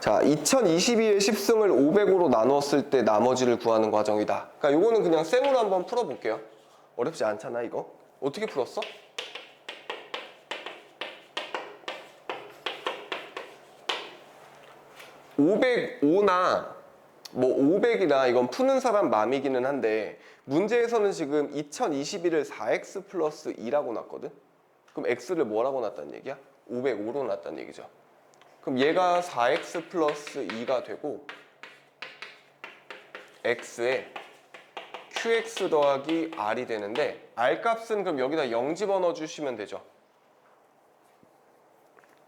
자, 2022의 10승을 500으로 나누었을 때 나머지를 구하는 과정이다. 그러니까 요거는 그냥 쌩으로 한번 풀어볼게요. 어렵지 않잖아, 이거. 어떻게 풀었어? (505나) 뭐 500이나 이건 푸는 사람 맘이기는 한데 문제에서는 지금 2021을 4x 플러스 2라고 놨거든? 그럼 x를 뭐라고 놨다는 얘기야? 505로 놨다는 얘기죠. 그럼 얘가 4x 플러스 2가 되고 x에 qx 더하기 r이 되는데 r 값은 그럼 여기다 0 집어넣어 주시면 되죠.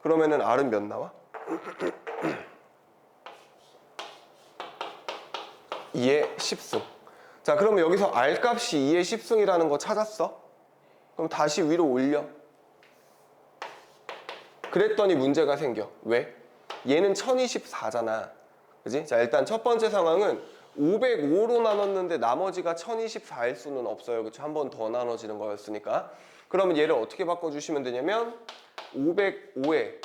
그러면은 r은 몇 나와? 2의 10승. 자, 그러면 여기서 R 값이 2의 10승이라는 거 찾았어? 그럼 다시 위로 올려. 그랬더니 문제가 생겨. 왜? 얘는 1024잖아. 그지? 자, 일단 첫 번째 상황은 505로 나눴는데 나머지가 1024일 수는 없어요. 그쵸? 한 번 더 나눠지는 거였으니까. 그러면 얘를 어떻게 바꿔주시면 되냐면 505에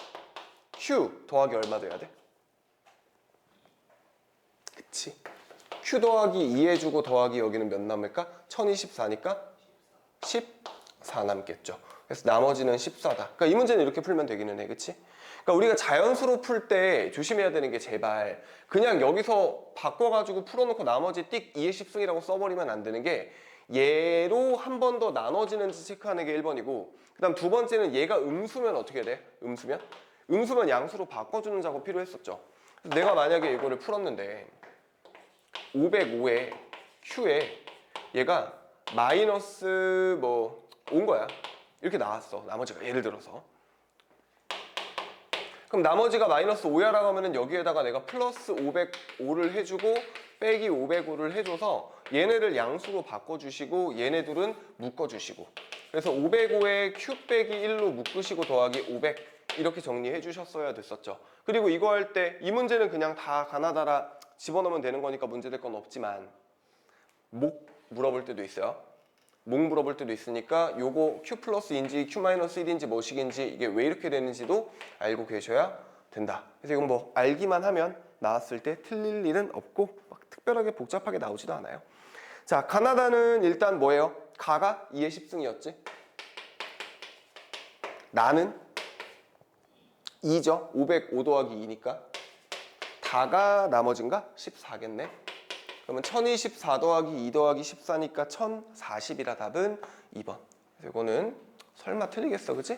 Q 더하기 얼마 돼야 돼? 그치? Q 더하기 2 해주고 더하기 여기는 몇 남을까? 1024니까 14 남겠죠. 그래서 나머지는 14다. 그러니까 이 문제는 이렇게 풀면 되기는 해. 그치? 그러니까 우리가 자연수로 풀 때 조심해야 되는 게 제발 그냥 여기서 바꿔가지고 풀어놓고 나머지 띡 2의 10승이라고 써버리면 안 되는 게 얘로 한 번 더 나눠지는지 체크하는 게 1번이고 그 다음 두 번째는 얘가 음수면 어떻게 돼? 음수면? 음수면 양수로 바꿔주는 작업 필요했었죠. 그래서 내가 만약에 이거를 풀었는데 505에 Q에 얘가 마이너스 뭐 온 거야. 이렇게 나왔어. 나머지가 예를 들어서. 그럼 나머지가 마이너스 5야라고 하면은 여기에다가 내가 플러스 505를 해주고 빼기 505를 해줘서 얘네를 양수로 바꿔주시고 얘네들은 묶어주시고 그래서 505에 Q 빼기 1로 묶으시고 더하기 500 이렇게 정리해 주셨어야 됐었죠. 그리고 이거 할 때 이 문제는 그냥 다 가나다라 집어넣으면 되는 거니까 문제될 건 없지만 목 물어볼 때도 있어요. 목 물어볼 때도 있으니까 요거 Q 플러스인지 Q 마이너스 1인지 뭐식인지 이게 왜 이렇게 되는지도 알고 계셔야 된다. 그래서 이건 뭐 알기만 하면 나왔을 때 틀릴 일은 없고 막 특별하게 복잡하게 나오지도 않아요. 자, 가나다는 일단 뭐예요? 가가 2의 10승이었지. 나는 2죠. 505 더하기 2니까. 다가 나머진가? 14겠네. 그러면 1024 더하기 2 더하기 14니까 1040이라 답은 2번. 그래서 이거는 설마 틀리겠어, 그치?